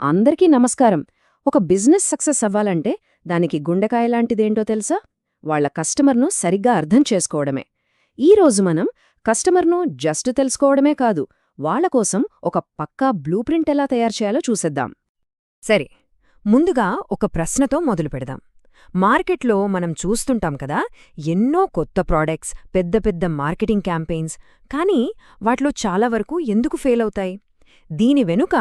అందరికీ నమస్కారం. ఒక బిజినెస్ సక్సెస్ అవ్వాలంటే దానికి గుండెకాయ లాంటిదేంటో తెలుసా? వాళ్ళ కస్టమర్ను సరిగ్గా అర్థం చేసుకోవడమే. ఈ రోజు మనం కస్టమర్ను జస్ట్ తెలుసుకోవడమే కాదు వాళ్ళ కోసం ఒక పక్కా బ్లూ ప్రింట్ ఎలా తయారు చేయాలో చూసేద్దాం. సరే ముందుగా ఒక ప్రశ్నతో మొదలు పెడదాం. మార్కెట్లో మనం చూస్తుంటాం కదా ఎన్నో కొత్త ప్రాడక్ట్స్ పెద్ద పెద్ద మార్కెటింగ్ క్యాంపెయిన్స్ కానీ వాటిలో చాలా వరకు ఎందుకు ఫెయిల్ అవుతాయి? దీని వెనుక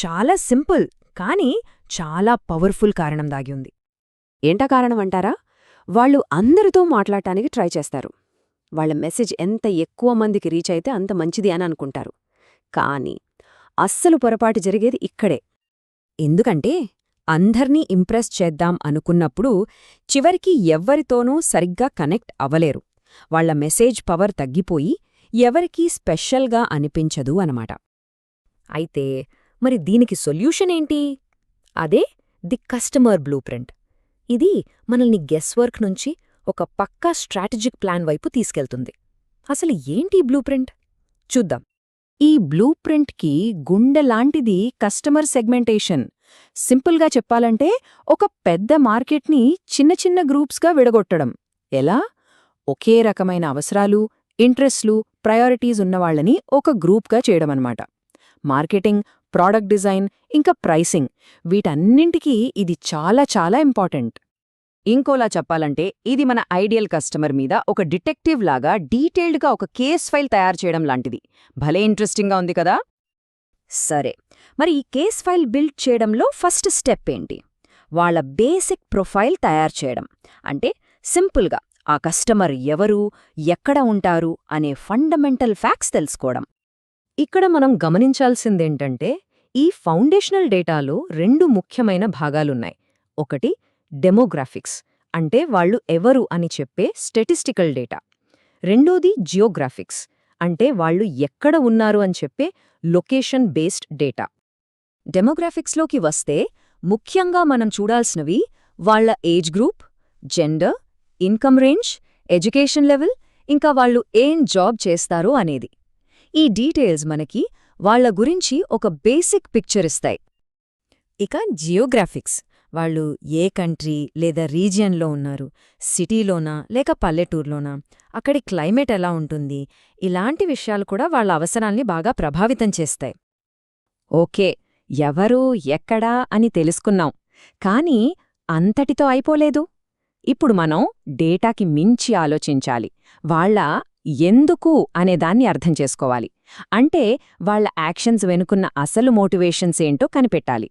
చాలా సింపుల్ కానీ చాలా పవర్ఫుల్ కారణం దాగి ఉంది. ఏంటా కారణం అంటారా? వాళ్ళు అందరితో మాట్లాడటానికి ట్రై చేస్తారు. వాళ్ళ మెసేజ్ ఎంత ఎక్కువ మందికి రీచ్ అయితే అంత మంచిది అని అనుకుంటారు. కానీ అస్సలు పొరపాటు జరిగేది ఇక్కడే. ఎందుకంటే అందర్నీ ఇంప్రెస్ చేద్దాం అనుకున్నప్పుడు చివరికి ఎవ్వరితోనూ సరిగ్గా కనెక్ట్ అవ్వలేరు. వాళ్ళ మెసేజ్ పవర్ తగ్గిపోయి ఎవరికీ స్పెషల్గా అనిపించదు అనమాట అయితే మరి దీనికి సొల్యూషన్ ఏంటి? అదే ది కస్టమర్ బ్లూ ప్రింట్. ఇది మనల్ని గెస్ వర్క్ నుంచి ఒక పక్కా స్ట్రాటజిక్ ప్లాన్ వైపు తీసుకెళ్తుంది. అసలు ఏంటి బ్లూ ప్రింట్? చూద్దాం. ఈ బ్లూ ప్రింట్కి గుండెలాంటిది కస్టమర్ సెగ్మెంటేషన్. సింపుల్గా చెప్పాలంటే ఒక పెద్ద మార్కెట్ని చిన్న చిన్న గ్రూప్స్గా విడగొట్టడం. ఎలా? ఒకే రకమైన అవసరాలు ఇంట్రెస్ట్లు ప్రయారిటీస్ ఉన్నవాళ్ళని ఒక గ్రూప్గా చేయడమన్నమాట. మార్కెటింగ్ ప్రాడక్ట్ డిజైన్ ఇంకా ప్రైసింగ్. వీటన్నింటికీ ఇది చాలా చాలా ఇంపార్టెంట్. ఇంకోలా చెప్పాలంటే ఇది మన ఐడియల్ కస్టమర్ మీద ఒక డిటెక్టివ్ లాగా డీటెయిల్డ్గా ఒక కేస్ ఫైల్ తయారు చేయడం లాంటిది. భలే ఇంట్రెస్టింగ్గా ఉంది కదా? సరే మరి ఈ కేస్ ఫైల్ బిల్డ్ చేయడంలో ఫస్ట్ స్టెప్ ఏంటి? వాళ్ళ బేసిక్ ప్రొఫైల్ తయారు చేయడం. అంటే సింపుల్గా ఆ కస్టమర్ ఎవరు ఎక్కడ ఉంటారు అనే ఫండమెంటల్ ఫ్యాక్ట్స్ తెలుసుకోవడం. ఇక్కడ మనం గమనించాల్సిందేంటంటే ఈ ఫౌండేషనల్ డేటాలో రెండు ముఖ్యమైన భాగాలున్నాయి. ఒకటి డెమోగ్రాఫిక్స్ అంటే వాళ్ళు ఎవరు అని చెప్పే స్టెటిస్టికల్ డేటా. రెండోది జియోగ్రాఫిక్స్ అంటే వాళ్ళు ఎక్కడ ఉన్నారు అని చెప్పే లొకేషన్ బేస్డ్ డేటా. డెమోగ్రాఫిక్స్లోకి వస్తే ముఖ్యంగా మనం చూడాల్సినవి వాళ్ళ age group gender income range education level ఇంకా వాళ్ళు ఏం జాబ్ చేస్తారో అనేది. ఈ డీటెయిల్స్ మనకి వాళ్ళ గురించి ఒక బేసిక్ పిక్చర్ ఇస్తాయి. ఇక జియోగ్రాఫిక్స్. వాళ్ళు ఏ కంట్రీ లేదా రీజియన్లో ఉన్నారు? సిటీలోనా లేక పల్లెటూర్లోనా? అక్కడి క్లైమేట్ ఎలా ఉంటుంది? ఇలాంటి విషయాలు కూడా వాళ్ళ అవసరాల్ని బాగా ప్రభావితం చేస్తాయి. ఓకే ఎవరు ఎక్కడా అని తెలుసుకున్నాం. కానీ అంతటితో అయిపోలేదు. ఇప్పుడు మనం డేటాకి మించి ఆలోచించాలి. వాళ్ళ ఎందుకు అనేదాన్ని అర్థం చేసుకోవాలి. అంటే వాళ్ళ యాక్షన్స్ వెనుకున్న అసలు మోటివేషన్స్ ఏంటో కనిపెట్టాలి.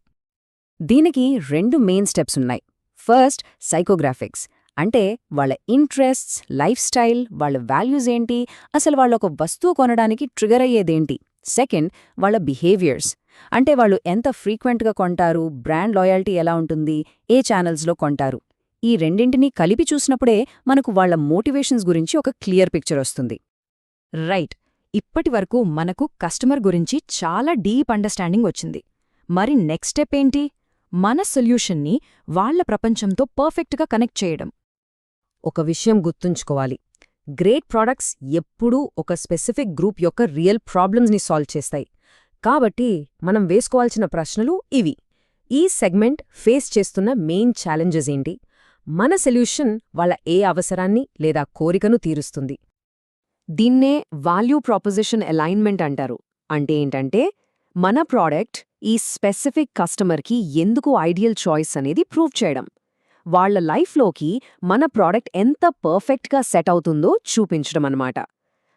దీనికి రెండు మెయిన్ స్టెప్స్ ఉన్నాయి. First psychographics. అంటే వాళ్ళ ఇంట్రెస్ట్స్ లైఫ్ స్టైల్ వాళ్ళ వాల్యూస్ ఏంటి అసలు వాళ్ళ ఒక వస్తువు కొనడానికి ట్రిగర్ అయ్యేదేంటి. సెకండ్ వాళ్ళ బిహేవియర్స్. అంటే వాళ్ళు ఎంత ఫ్రీక్వెంట్గా కొంటారు బ్రాండ్ లాయల్టీ ఎలా ఉంటుంది ఏ ఛానల్స్లో కొంటారు. ఈ రెండింటినీ కలిపి చూసినప్పుడే మనకు వాళ్ళ మోటివేషన్స్ గురించి ఒక క్లియర్ పిక్చర్ వస్తుంది. రైట్. ఇప్పటివరకు మనకు కస్టమర్ గురించి చాలా డీప్ అండర్స్టాండింగ్ వచ్చింది. మరి నెక్స్ట్ స్టెప్ ఏంటి? మన సొల్యూషన్ని వాళ్ళ ప్రపంచంతో పర్ఫెక్ట్గా కనెక్ట్ చేయడం. ఒక విషయం గుర్తుంచుకోవాలి. గ్రేట్ ప్రోడక్ట్స్ ఎప్పుడూ ఒక స్పెసిఫిక్ గ్రూప్ యొక్క రియల్ ప్రాబ్లమ్స్ని సాల్వ్ చేస్తాయి. కాబట్టి మనం వేసుకోవాల్సిన ప్రశ్నలు ఇవి. ఈ సెగ్మెంట్ ఫేస్ చేస్తున్న మెయిన్ ఛాలెంజెస్ ఏంటి? మన సొల్యూషన్ వాళ్ళ ఏ అవసరాన్ని లేదా కోరికను తీరుస్తుంది. దీన్నే వాల్యూ ప్రాపోజిషన్ అలైన్మెంట్ అంటారు. అంటే ఏంటంటే మన ప్రోడక్ట్ ఈ స్పెసిఫిక్ కస్టమర్కి ఎందుకు ఐడియల్ చాయిస్ అనేది ప్రూవ్ చేయడం. వాళ్ళ లైఫ్లోకి మన ప్రోడక్ట్ ఎంత పర్ఫెక్ట్గా సెట్ అవుతుందో చూపించడం అన్నమాట.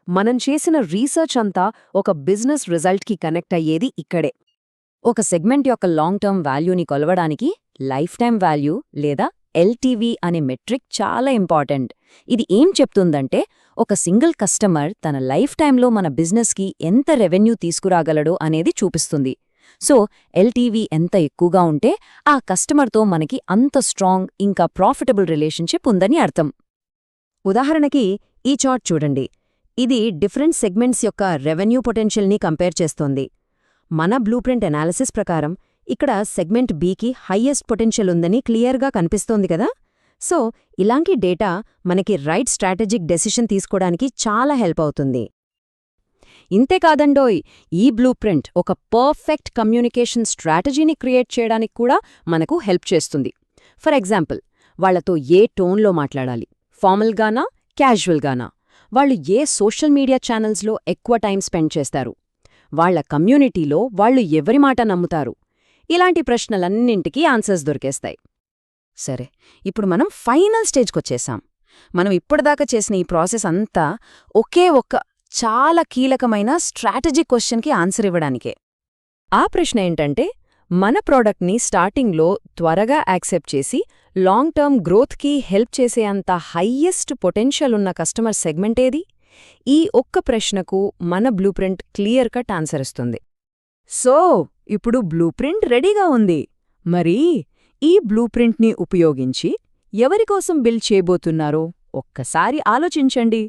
మనం చేసిన రీసెర్చ్ అంతా ఒక బిజినెస్ రిజల్ట్కి కనెక్ట్ అయ్యేది ఇక్కడే. ఒక సెగ్మెంట్ యొక్క లాంగ్ టర్మ్ వాల్యూని కొలవడానికి లైఫ్ టైం వాల్యూ లేదా ఎల్టీవీ అనే మెట్రిక్ చాలా ఇంపార్టెంట్. ఇది ఏం చెప్తుందంటే ఒక సింగిల్ కస్టమర్ తన లైఫ్ టైంలో మన బిజినెస్కి ఎంత రెవెన్యూ తీసుకురాగలడో అనేది చూపిస్తుంది. సో ఎల్టీవీ ఎంత ఎక్కువగా ఉంటే ఆ కస్టమర్తో మనకి అంత స్ట్రాంగ్ ఇంకా ప్రాఫిటబుల్ రిలేషన్షిప్ ఉందని అర్థం. ఉదాహరణకి ఈ చార్ట్ చూడండి. ఇది డిఫరెంట్ సెగ్మెంట్స్ యొక్క రెవెన్యూ పొటెన్షియల్ని కంపేర్ చేస్తోంది. మన బ్లూప్రింట్ అనాలిసిస్ ప్రకారం ఇక్కడ సెగ్మెంట్ బీకి హయ్యెస్ట్ పొటెన్షియల్ ఉందని క్లియర్గా కనిపిస్తోంది కదా. సో ఇలాంటి డేటా మనకి రైట్ స్ట్రాటజిక్ డెసిషన్ తీసుకోవడానికి చాలా హెల్ప్ అవుతుంది. ఇంతేకాదండోయ్ ఈ బ్లూ ప్రింట్ ఒక పర్ఫెక్ట్ కమ్యూనికేషన్ స్ట్రాటజీని క్రియేట్ చేయడానికి కూడా మనకు హెల్ప్ చేస్తుంది. ఫర్ ఎగ్జాంపుల్ వాళ్ళతో ఏ టోన్లో మాట్లాడాలి? ఫార్మల్గానా క్యాజువల్గానా వాళ్ళు ఏ సోషల్ మీడియా ఛానల్స్లో ఎక్కువ టైం స్పెండ్ చేస్తారు? వాళ్ళ కమ్యూనిటీలో వాళ్ళు ఎవరి మాట నమ్ముతారు? ఇలాంటి ప్రశ్నలన్నింటికీ ఆన్సర్స్ దొరికేస్తాయి. సరే ఇప్పుడు మనం ఫైనల్ స్టేజ్కొచ్చేసాం. మనం ఇప్పటిదాకా చేసిన ఈ ప్రాసెస్ అంతా ఒకే ఒక్క చాలా కీలకమైన స్ట్రాటజీ క్వశ్చన్కి ఆన్సర్ ఇవ్వడానికే. ఆ ప్రశ్న ఏంటంటే మన ప్రోడక్ట్ని స్టార్టింగ్లో త్వరగా యాక్సెప్ట్ చేసి లాంగ్ టర్మ్ గ్రోత్కి హెల్ప్ చేసే అంత హయ్యెస్ట్ పొటెన్షియల్ ఉన్న కస్టమర్ సెగ్మెంట్ ఏది? ఈ ఒక్క ప్రశ్నకు మన blueprint clear cut answer ఇస్తుంది. సో ఇప్పుడు బ్లూ ప్రింట్ రెడీగా ఉంది. మరి ఈ బ్లూ ప్రింట్ని ఉపయోగించి ఎవరికోసం బిల్ చేయబోతున్నారో? ఒక్కసారి ఆలోచించండి.